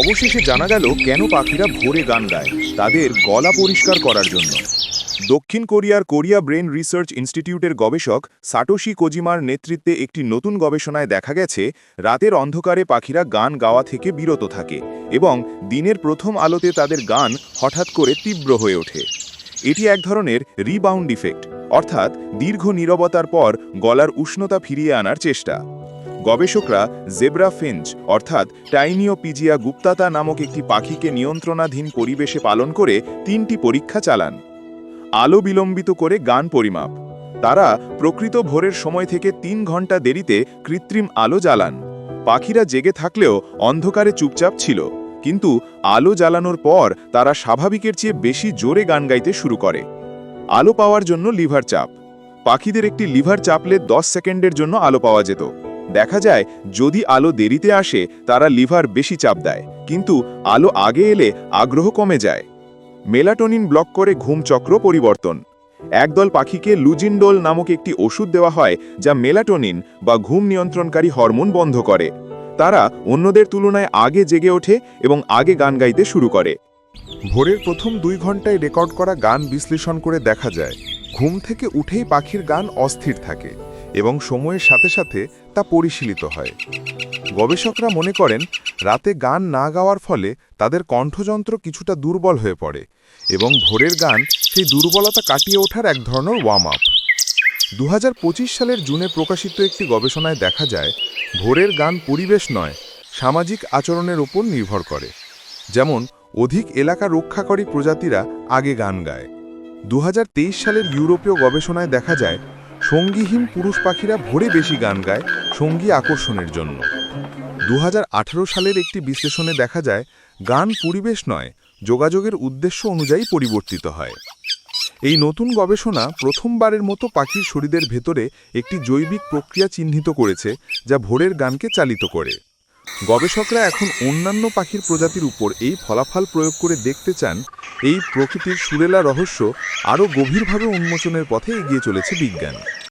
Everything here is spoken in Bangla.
অবশেষে জানা গেল কেন পাখিরা ভোরে গান গায় তাদের গলা পরিষ্কার করার জন্য। দক্ষিণ কোরিয়ার কোরিয়া ব্রেন রিসার্চ ইনস্টিটিউটের গবেষক সাটোশি কোজিমার নেতৃত্বে একটি নতুন গবেষণায় দেখা গেছে, রাতের অন্ধকারে পাখিরা গান গাওয়া থেকে বিরত থাকে এবং দিনের প্রথম আলোতে তাদের গান হঠাৎ করে তীব্র হয়ে ওঠে। এটি এক ধরনের রিবাউন্ড ইফেক্ট অর্থাৎ দীর্ঘ নীরবতার পর গলার উষ্ণতা ফিরিয়ে আনার চেষ্টা। গবেষকরা জেব্রা ফিঞ্চ, অর্থাৎ টাইনিওপিজিয়া গুপ্তাতা নামক একটি পাখিকে নিয়ন্ত্রণাধীন পরিবেশে পালন করে তিনটি পরীক্ষা চালান। আলো বিলম্বিত করে গান পরিমাপ। তারা প্রকৃত ভোরের সময় থেকে তিন ঘণ্টা দেরিতে কৃত্রিম আলো জ্বালান। পাখিরা জেগে থাকলেও অন্ধকারে চুপচাপ ছিল, কিন্তু আলো জ্বালানোর পর তারা স্বাভাবিকের চেয়ে বেশি জোরে গান গাইতে শুরু করে। আলো পাওয়ার জন্য লিভার চাপ। পাখিদের একটি লিভার চাপলে দশ সেকেন্ডের জন্য আলো পাওয়া যেত। দেখা যায়, যদি আলো দেরিতে আসে, তারা লিভার বেশি চাপ দেয়। কিন্তু আলো আগে এলে আগ্রহ কমে যায়। মেলাটোনিন ব্লক করে ঘুম চক্র পরিবর্তন। একদল পাখিকে লুজিনডোল নামক একটি ওষুধ দেওয়া হয়, যা মেলাটোনিন বা ঘুম নিয়ন্ত্রণকারী হরমোন বন্ধ করে। তারা অন্যদের তুলনায় আগে জেগে ওঠে এবং আগে গান গাইতে শুরু করে। ভোরের প্রথম দুই ঘন্টায় রেকর্ড করা গান বিশ্লেষণ করে দেখা যায়, ঘুম থেকে উঠেই পাখির গান অস্থির থাকে। এবং সময়ের সাথে সাথে তা পরিশীলিত হয়। গবেষকরা মনে করেন, রাতে গান না গাওয়ার ফলে তাদের কণ্ঠযন্ত্র কিছুটা দুর্বল হয়ে পড়ে এবং ভোরের গান সেই দুর্বলতা কাটিয়ে ওঠার এক ধরনের ওয়ার্ম আপ দু হাজার পঁচিশ সালের জুনে প্রকাশিত একটি গবেষণায় দেখা যায়, ভোরের গান পরিবেশ নয়, সামাজিক আচরণের ওপর নির্ভর করে। যেমন, অধিক এলাকা রক্ষাকারী প্রজাতিরা আগে গান গায়। দু হাজার তেইশ সালের ইউরোপীয় গবেষণায় দেখা যায় সঙ্গীহীন পুরুষ পাখিরা ভোরে বেশি গান গায় সঙ্গী আকর্ষণের জন্য। দু হাজার আঠেরো সালের একটি বিশ্লেষণে দেখা যায়, গান পরিবেশ নয়, যোগাযোগের উদ্দেশ্য অনুযায়ী পরিবর্তিত হয়। এই নতুন গবেষণা প্রথমবারের মতো পাখির শরীরের ভেতরে একটি জৈবিক প্রক্রিয়া চিহ্নিত করেছে, যা ভোরের গানকে চালিত করে। গবেষকরা এখন অন্যান্য পাখির প্রজাতির উপর এই ফলাফল প্রয়োগ করে দেখতে চান, এই প্রকৃতির সুরেলা রহস্য আরও গভীরভাবে উন্মোচনের পথে এগিয়ে চলেছে বিজ্ঞান।